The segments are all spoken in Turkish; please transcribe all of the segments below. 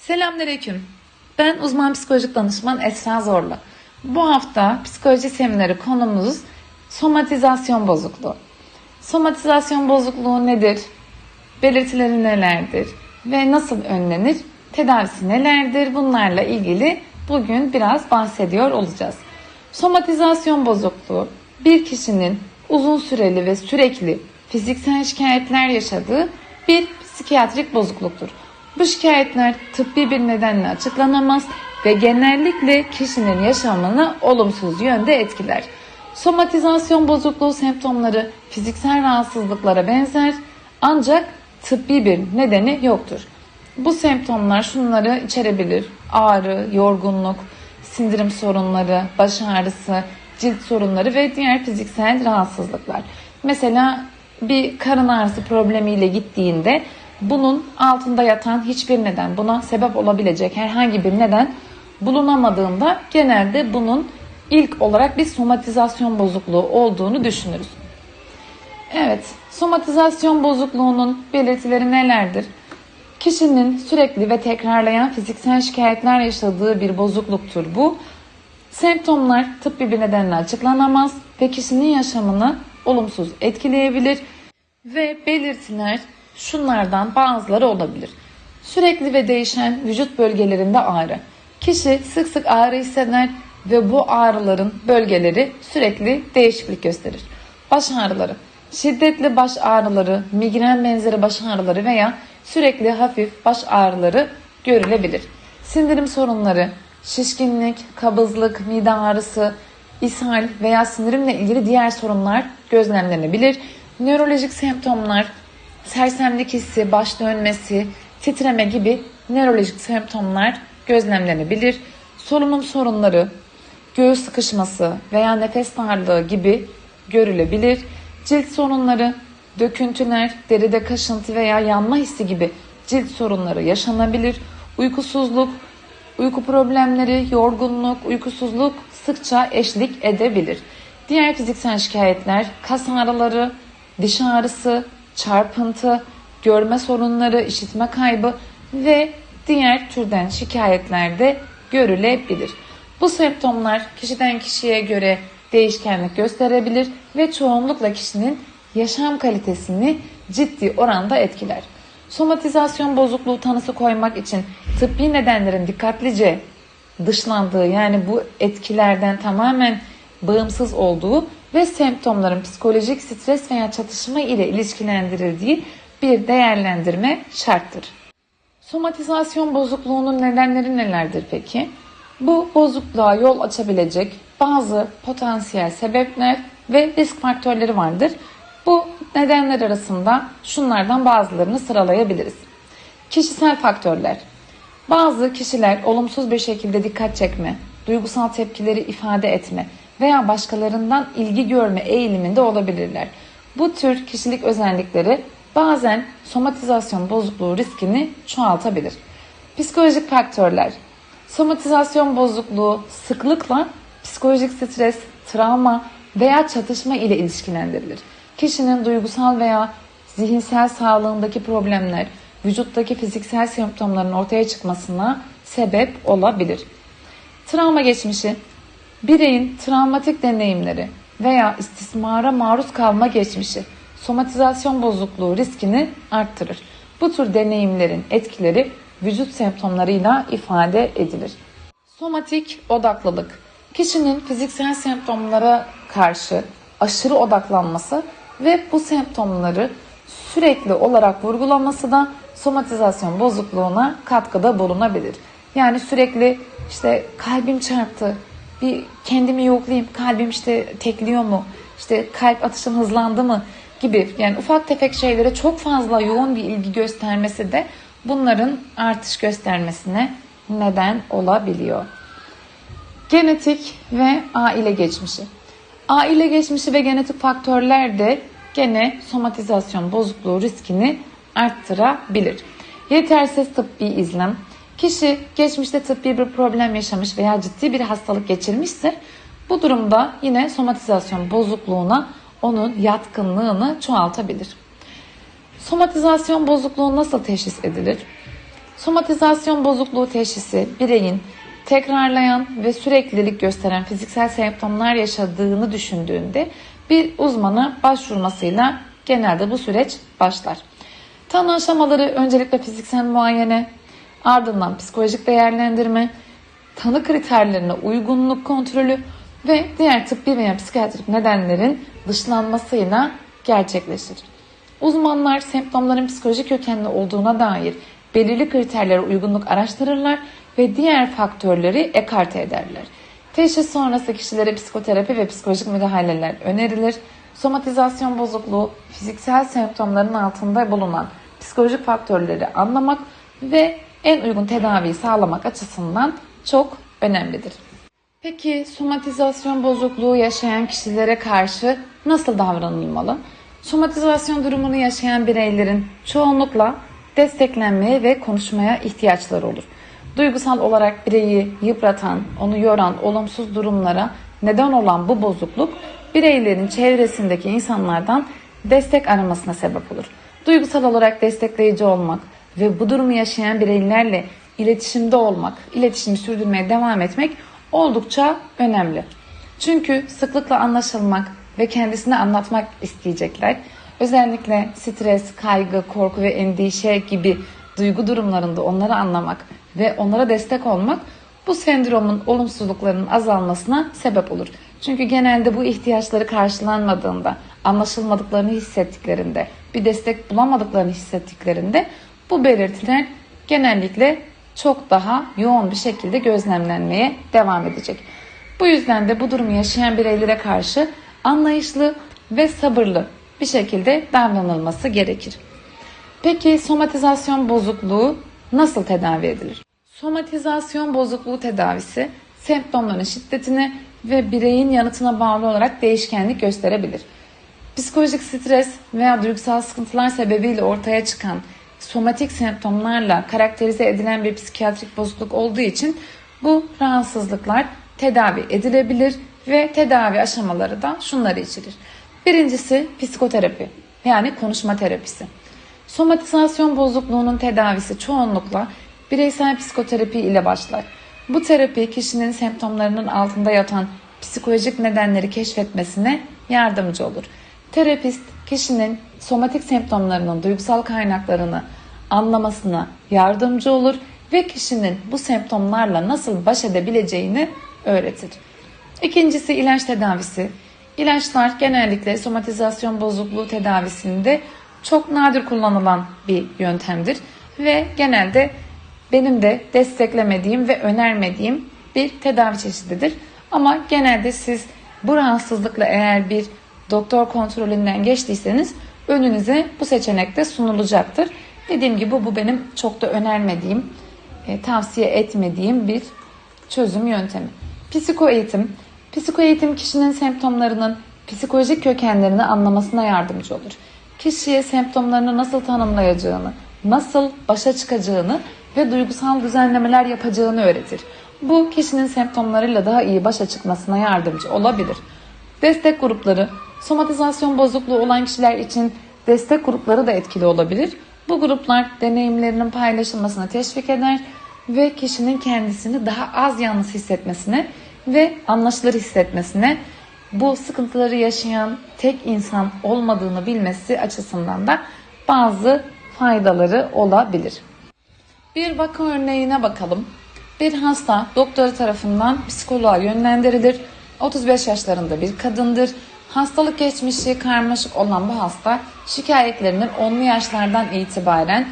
Selamünaleyküm. Ben uzman psikolojik danışman Esra Zorlu. Bu hafta psikoloji semineri konumuz somatizasyon bozukluğu. Somatizasyon bozukluğu nedir? Belirtileri nelerdir? Ve nasıl önlenir? Tedavisi nelerdir? Bunlarla ilgili bugün biraz bahsediyor olacağız. Somatizasyon bozukluğu bir kişinin uzun süreli ve sürekli fiziksel şikayetler yaşadığı bir psikiyatrik bozukluktur. Bu şikayetler tıbbi bir nedenle açıklanamaz ve genellikle kişinin yaşamını olumsuz yönde etkiler. Somatizasyon bozukluğu semptomları fiziksel rahatsızlıklara benzer ancak tıbbi bir nedeni yoktur. Bu semptomlar şunları içerebilir. Ağrı, yorgunluk, sindirim sorunları, baş ağrısı, cilt sorunları ve diğer fiziksel rahatsızlıklar. Mesela bir karın ağrısı problemiyle gittiğinde bunun altında yatan hiçbir neden, buna sebep olabilecek herhangi bir neden bulunamadığında genelde bunun ilk olarak bir somatizasyon bozukluğu olduğunu düşünürüz. Evet, somatizasyon bozukluğunun belirtileri nelerdir? Kişinin sürekli ve tekrarlayan fiziksel şikayetler yaşadığı bir bozukluktur bu. Semptomlar tıbbi bir nedenle açıklanamaz ve kişinin yaşamını olumsuz etkileyebilir ve belirtiler şunlardan bazıları olabilir. Sürekli ve değişen vücut bölgelerinde ağrı. Kişi sık sık ağrı hisseder ve bu ağrıların bölgeleri sürekli değişiklik gösterir. Baş ağrıları. Şiddetli baş ağrıları, migren benzeri baş ağrıları veya sürekli hafif baş ağrıları görülebilir. Sindirim sorunları, şişkinlik, kabızlık, mide ağrısı, ishal veya sindirimle ilgili diğer sorunlar gözlemlenebilir. Nörolojik semptomlar, sersemlik hissi, baş dönmesi, titreme gibi nörolojik semptomlar gözlemlenebilir. Solunum sorunları, göğüs sıkışması veya nefes darlığı gibi görülebilir. Cilt sorunları, döküntüler, deride kaşıntı veya yanma hissi gibi cilt sorunları yaşanabilir. Uykusuzluk, uyku problemleri, yorgunluk, uykusuzluk sıkça eşlik edebilir. Diğer fiziksel şikayetler kas ağrıları, diş ağrısı, çarpıntı, görme sorunları, işitme kaybı ve diğer türden şikayetler de görülebilir. Bu semptomlar kişiden kişiye göre değişkenlik gösterebilir ve çoğunlukla kişinin yaşam kalitesini ciddi oranda etkiler. Somatizasyon bozukluğu tanısı koymak için tıbbi nedenlerin dikkatlice dışlandığı yani bu etkilerden tamamen bağımsız olduğu ve semptomların psikolojik stres veya çatışma ile ilişkilendirildiği bir değerlendirme şarttır. Somatizasyon bozukluğunun nedenleri nelerdir peki? Bu bozukluğa yol açabilecek bazı potansiyel sebepler ve risk faktörleri vardır. Bu nedenler arasında şunlardan bazılarını sıralayabiliriz. Kişisel faktörler. Bazı kişiler olumsuz bir şekilde dikkat çekme, duygusal tepkileri ifade etme veya başkalarından ilgi görme eğiliminde olabilirler. Bu tür kişilik özellikleri bazen somatizasyon bozukluğu riskini çoğaltabilir. Psikolojik faktörler. Somatizasyon bozukluğu sıklıkla psikolojik stres, travma veya çatışma ile ilişkilendirilir. Kişinin duygusal veya zihinsel sağlığındaki problemler, vücuttaki fiziksel semptomların ortaya çıkmasına sebep olabilir. Travma geçmişi, bireyin travmatik deneyimleri veya istismara maruz kalma geçmişi somatizasyon bozukluğu riskini arttırır. Bu tür deneyimlerin etkileri vücut semptomlarıyla ifade edilir. Somatik odaklılık. Kişinin fiziksel semptomlara karşı aşırı odaklanması ve bu semptomları sürekli olarak vurgulaması da somatizasyon bozukluğuna katkıda bulunabilir. Yani sürekli işte kalbim çarptı, bir kendimi yoklayayım, kalbim işte tekliyor mu, işte kalp atışım hızlandı mı gibi yani ufak tefek şeylere çok fazla yoğun bir ilgi göstermesi de bunların artış göstermesine neden olabiliyor. Genetik ve aile geçmişi. Aile geçmişi ve genetik faktörler de gene somatizasyon bozukluğu riskini arttırabilir. Yetersiz tıbbi izlem. Kişi geçmişte tıbbi bir problem yaşamış veya ciddi bir hastalık geçirmişse bu durumda yine somatizasyon bozukluğuna onun yatkınlığını çoğaltabilir. Somatizasyon bozukluğu nasıl teşhis edilir? Somatizasyon bozukluğu teşhisi bireyin tekrarlayan ve süreklilik gösteren fiziksel semptomlar yaşadığını düşündüğünde bir uzmana başvurmasıyla genelde bu süreç başlar. Tanı aşamaları öncelikle fiziksel muayene, ardından psikolojik değerlendirme, tanı kriterlerine uygunluk kontrolü ve diğer tıbbi veya psikiyatrik nedenlerin dışlanmasıyla gerçekleşir. Uzmanlar semptomların psikolojik kökenli olduğuna dair belirli kriterlere uygunluk araştırırlar ve diğer faktörleri ekarte ederler. Teşhis sonrası kişilere psikoterapi ve psikolojik müdahaleler önerilir. Somatizasyon bozukluğu, fiziksel semptomların altında bulunan psikolojik faktörleri anlamak ve en uygun tedaviyi sağlamak açısından çok önemlidir. Peki somatizasyon bozukluğu yaşayan kişilere karşı nasıl davranılmalı? Somatizasyon durumunu yaşayan bireylerin çoğunlukla desteklenmeye ve konuşmaya ihtiyaçları olur. Duygusal olarak bireyi yıpratan, onu yoran olumsuz durumlara neden olan bu bozukluk bireylerin çevresindeki insanlardan destek aramasına sebep olur. Duygusal olarak destekleyici olmak ve bu durumu yaşayan bireylerle iletişimde olmak, iletişimi sürdürmeye devam etmek oldukça önemli. Çünkü sıklıkla anlaşılmak ve kendisine anlatmak isteyecekler. Özellikle stres, kaygı, korku ve endişe gibi duygu durumlarında onları anlamak ve onlara destek olmak bu sendromun olumsuzluklarının azalmasına sebep olur. Çünkü genelde bu ihtiyaçları karşılanmadığında, anlaşılmadıklarını hissettiklerinde, bir destek bulamadıklarını hissettiklerinde bu belirtiler genellikle çok daha yoğun bir şekilde gözlemlenmeye devam edecek. Bu yüzden de bu durumu yaşayan bireylere karşı anlayışlı ve sabırlı bir şekilde davranılması gerekir. Peki somatizasyon bozukluğu nasıl tedavi edilir? Somatizasyon bozukluğu tedavisi semptomların şiddetine ve bireyin yanıtına bağlı olarak değişkenlik gösterebilir. Psikolojik stres veya duygusal sıkıntılar sebebiyle ortaya çıkan somatik semptomlarla karakterize edilen bir psikiyatrik bozukluk olduğu için bu rahatsızlıklar tedavi edilebilir ve tedavi aşamaları da şunları içerir. Birincisi psikoterapi yani konuşma terapisi. Somatizasyon bozukluğunun tedavisi çoğunlukla bireysel psikoterapi ile başlar. Bu terapi kişinin semptomlarının altında yatan psikolojik nedenleri keşfetmesine yardımcı olur. Terapist kişinin somatik semptomlarının duygusal kaynaklarını anlamasına yardımcı olur ve kişinin bu semptomlarla nasıl baş edebileceğini öğretir. İkincisi ilaç tedavisi. İlaçlar genellikle somatizasyon bozukluğu tedavisinde çok nadir kullanılan bir yöntemdir ve genelde benim de desteklemediğim ve önermediğim bir tedavi çeşididir. Ama genelde siz bu rahatsızlıkla eğer bir doktor kontrolünden geçtiyseniz önünüze bu seçenek de sunulacaktır. Dediğim gibi bu benim çok da önermediğim, e, tavsiye etmediğim bir çözüm yöntemi. Psiko eğitim. Psiko eğitim kişinin semptomlarının psikolojik kökenlerini anlamasına yardımcı olur. Kişiye semptomlarını nasıl tanımlayacağını, nasıl başa çıkacağını ve duygusal düzenlemeler yapacağını öğretir. Bu kişinin semptomlarıyla daha iyi başa çıkmasına yardımcı olabilir. Destek grupları, somatizasyon bozukluğu olan kişiler için destek grupları da etkili olabilir. Bu gruplar deneyimlerinin paylaşılmasına teşvik eder ve kişinin kendisini daha az yalnız hissetmesine ve anlaşılır hissetmesine, bu sıkıntıları yaşayan tek insan olmadığını bilmesi açısından da bazı faydaları olabilir. Bir vaka örneğine bakalım. Bir hasta doktoru tarafından psikoloğa yönlendirilir. 35 yaşlarında bir kadındır. Hastalık geçmişi karmaşık olan bu hasta şikayetlerinin 10'lu yaşlardan itibaren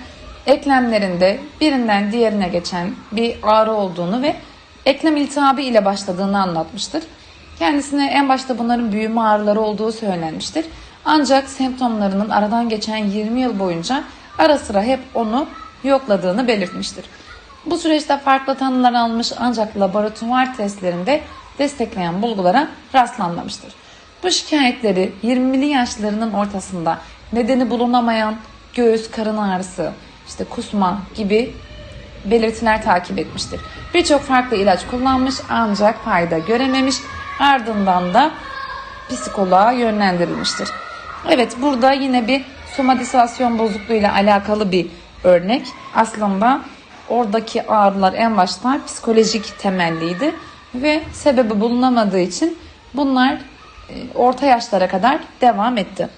eklemlerinde birinden diğerine geçen bir ağrı olduğunu ve eklem iltihabı ile başladığını anlatmıştır. Kendisine en başta bunların büyüme ağrıları olduğu söylenmiştir. Ancak semptomlarının aradan geçen 20 yıl boyunca ara sıra hep onu yokladığını belirtmiştir. Bu süreçte farklı tanılar almış ancak laboratuvar testlerinde destekleyen bulgulara rastlanmamıştır. Bu şikayetleri 20'li yaşlarının ortasında nedeni bulunamayan göğüs, karın ağrısı, işte kusma gibi belirtiler takip etmiştir. Birçok farklı ilaç kullanmış ancak fayda görememiş. Ardından da psikoloğa yönlendirilmiştir. Evet burada yine bir somatizasyon bozukluğu ile alakalı bir örnek. Aslında oradaki ağrılar en başta psikolojik temelliydi ve sebebi bulunamadığı için bunlar orta yaşlara kadar devam etti.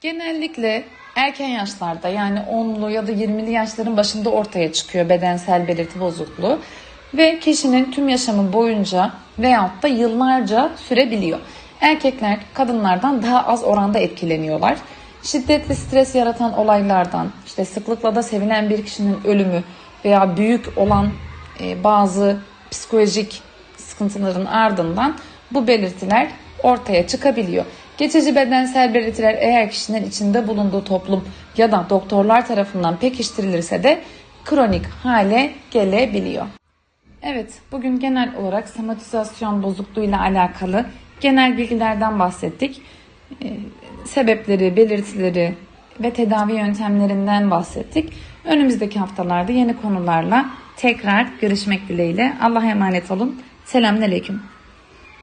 Genellikle erken yaşlarda yani 10'lu ya da 20'li yaşların başında ortaya çıkıyor bedensel belirti bozukluğu ve kişinin tüm yaşamı boyunca veyahut da yıllarca sürebiliyor. Erkekler kadınlardan daha az oranda etkileniyorlar. Şiddetli stres yaratan olaylardan, işte sıklıkla da sevilen bir kişinin ölümü veya büyük olan e, bazı psikolojik sıkıntıların ardından bu belirtiler ortaya çıkabiliyor. Geçici bedensel belirtiler eğer kişinin içinde bulunduğu toplum ya da doktorlar tarafından pekiştirilirse de kronik hale gelebiliyor. Evet, bugün genel olarak somatizasyon bozukluğuyla alakalı genel bilgilerden bahsettik. Ee, sebepleri, belirtileri ve tedavi yöntemlerinden bahsettik. Önümüzdeki haftalarda yeni konularla tekrar görüşmek dileğiyle. Allah'a emanet olun. Selamünaleyküm.